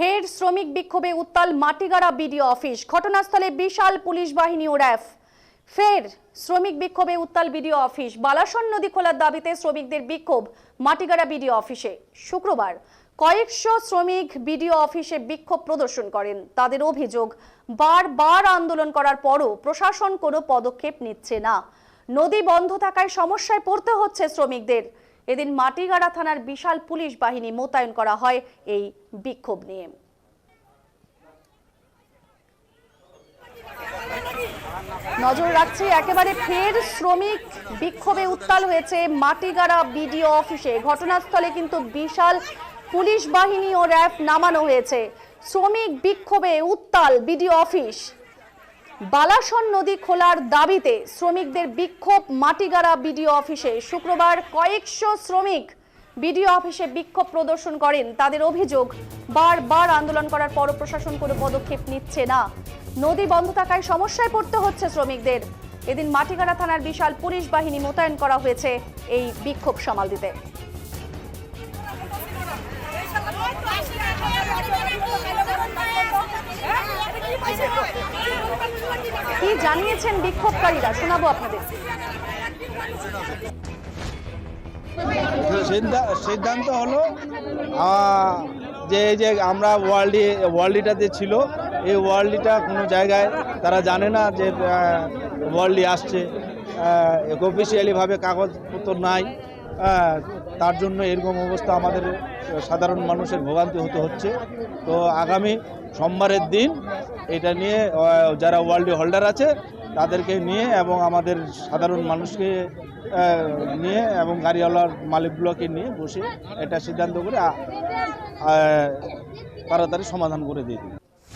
ফের শ্রমিক বিক্ষোভে উত্তাল মাটিগাড়া বিডিও অফিস। ঘটনাস্থলে বিশাল পুলিশ বাহিনী ও র্যাফ। ফের শ্রমিক বিক্ষোভে উত্তাল বিডিও অফিস। বালাসন নদী খোলার দাবিতে শ্রমিকদের বিক্ষোভ মাটিগাড়া বিডিও অফিসে। শুক্রবার কয়েকশো শ্রমিক বিডিও অফিসে বিক্ষোভ প্রদর্শন করেন। তাদের অভিযোগ, বারবার আন্দোলন করার পরও প্রশাসন কোনো পদক্ষেপ নিচ্ছে না। নদী বন্ধ থাকায় সমস্যায় পড়তে হচ্ছে শ্রমিকদের। এদিন মাটিগাড়া থানার বিশাল পুলিশ বাহিনী মোতায়েন করা হয় এই বিক্ষোভ নিয়ে। নজর রাখছি, একেবারে ফের শ্রমিক বিক্ষোভে উত্তাল হয়েছে মাটিগাড়া বিডিও অফিসে। ঘটনাস্থলে কিন্তু বিশাল পুলিশ বাহিনী ও র্যাফ নামানো হয়েছে। শ্রমিক বিক্ষোভে উত্তাল বিডিও অফিস। বালাসন নদী খোলার দাবিতে শ্রমিকদের বিক্ষোভ মাটিগাড়া বিডিও অফিসে। শুক্রবার কয়েকশো শ্রমিক বিডিও অফিসে বিক্ষোভ প্রদর্শন করেন। তাদের অভিযোগ, বারবার আন্দোলন করার পরও প্রশাসন কোনো পদক্ষেপ নিচ্ছে না। নদী বন্ধ থাকায় সমস্যায় পড়তে হচ্ছে শ্রমিকদের। এদিন মাটিগাড়া থানার বিশাল পুলিশ বাহিনী মোতায়েন করা হয়েছে এই বিক্ষোভ সামাল দিতে। জানিয়েছেন বিক্ষোভকারীরা, শোনাবো আপনাদের। সিদ্ধান্ত হলো যে, এই যে আমরা ওয়ার্ল্ডি ওয়ার্ল্ডিটা যে ছিল, এই ওয়ার্ল্ডিটা কোনো জায়গায় তারা জানে না যে ওয়ার্ল্ডি আসছে। অফিসিয়ালিভাবে কাগজপত্র নাই। তার জন্য এরকম অবস্থা আমাদের সাধারণ মানুষের ভোগান্তি হতে হচ্ছে। তো আগামী সোমবারের দিন এটা নিয়ে যারা ওয়ার্ল্ডে হোল্ডার আছে, তাদেরকে নিয়ে এবং আমাদের সাধারণ মানুষকে নিয়ে এবং গাড়িওয়ালার মালিকগুলোকে নিয়ে বসে এটা সিদ্ধান্ত করে তাড়াতাড়ি সমাধান করে দিই।